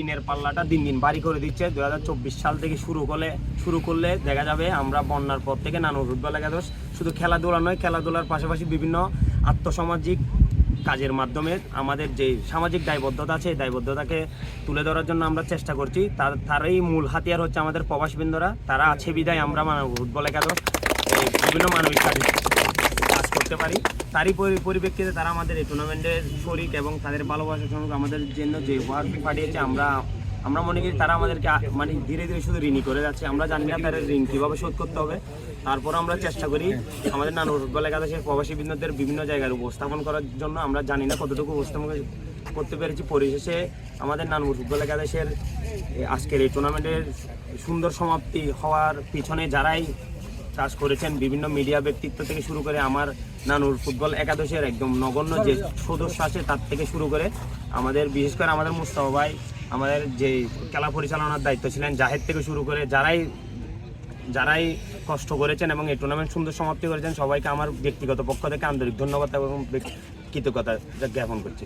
ঋণের পাল্লাটা দিন দিন বাড়ি করে দিচ্ছে। দু হাজার চব্বিশ সাল থেকে শুরু করলে শুরু করলে দেখা যাবে আমরা বন্যার পর থেকে নানু ফুটবল একাদশ শুধু খেলাধুলা নয়, খেলাধুলার পাশাপাশি বিভিন্ন আর্থসামাজিক কাজের মাধ্যমে আমাদের যে সামাজিক দায়বদ্ধতা আছে, এই দায়বদ্ধতাকে তুলে ধরার জন্য আমরা চেষ্টা করছি। তার, তারই মূল হাতিয়ার হচ্ছে আমাদের প্রবাসবৃন্দরা। তারা আছে বিদায়, আমরা মানব ফুটবল একাদশ বিভিন্ন মানবিক কাজ। করতে পারি। তারই পরি- পরিপ্রেক্ষিতে তারা আমাদের এই টুর্নামেন্টের শরিক এবং তাদের ভালোবাসার সঙ্গে আমাদের জন্য যে উপহার পাঠিয়েছে, আমরা আমরা মনে করি তারা আমাদেরকে মানে ধীরে ধীরে শুধু ঋণই করে যাচ্ছে। আমরা জানি না তাদের ঋণ কীভাবে শোধ করতে হবে। তারপর আমরা চেষ্টা করি আমাদের নানু ফুটবল একাদশের প্রবাসী বৃন্দদের বিভিন্ন জায়গার উপস্থাপন করার জন্য। আমরা জানি না কতটুকু উপস্থাপন করতে পেরেছি। পরিশেষে আমাদের নানু ফুটবল একাদশের আজকের এই টুর্নামেন্টের সুন্দর সমাপ্তি হওয়ার পিছনে যারাই কাজ করেছেন বিভিন্ন মিডিয়া ব্যক্তিত্ব থেকে শুরু করে আমার নানুর ফুটবল একাদশের একদম নগণ্য যে সদস্য আছে তার থেকে শুরু করে আমাদের, বিশেষ করে আমাদের মুস্তাফা ভাই, আমাদের যে খেলা পরিচালনার দায়িত্ব ছিলেন জাহেদ থেকে শুরু করে যারাই যারাই কষ্ট করেছেন এবং এই টুর্নামেন্ট সুন্দর সমাপ্তি করেছেন সবাইকে আমার ব্যক্তিগত পক্ষ থেকে আন্তরিক ধন্যবাদ এবং কৃতজ্ঞতা জ্ঞাপন করছি।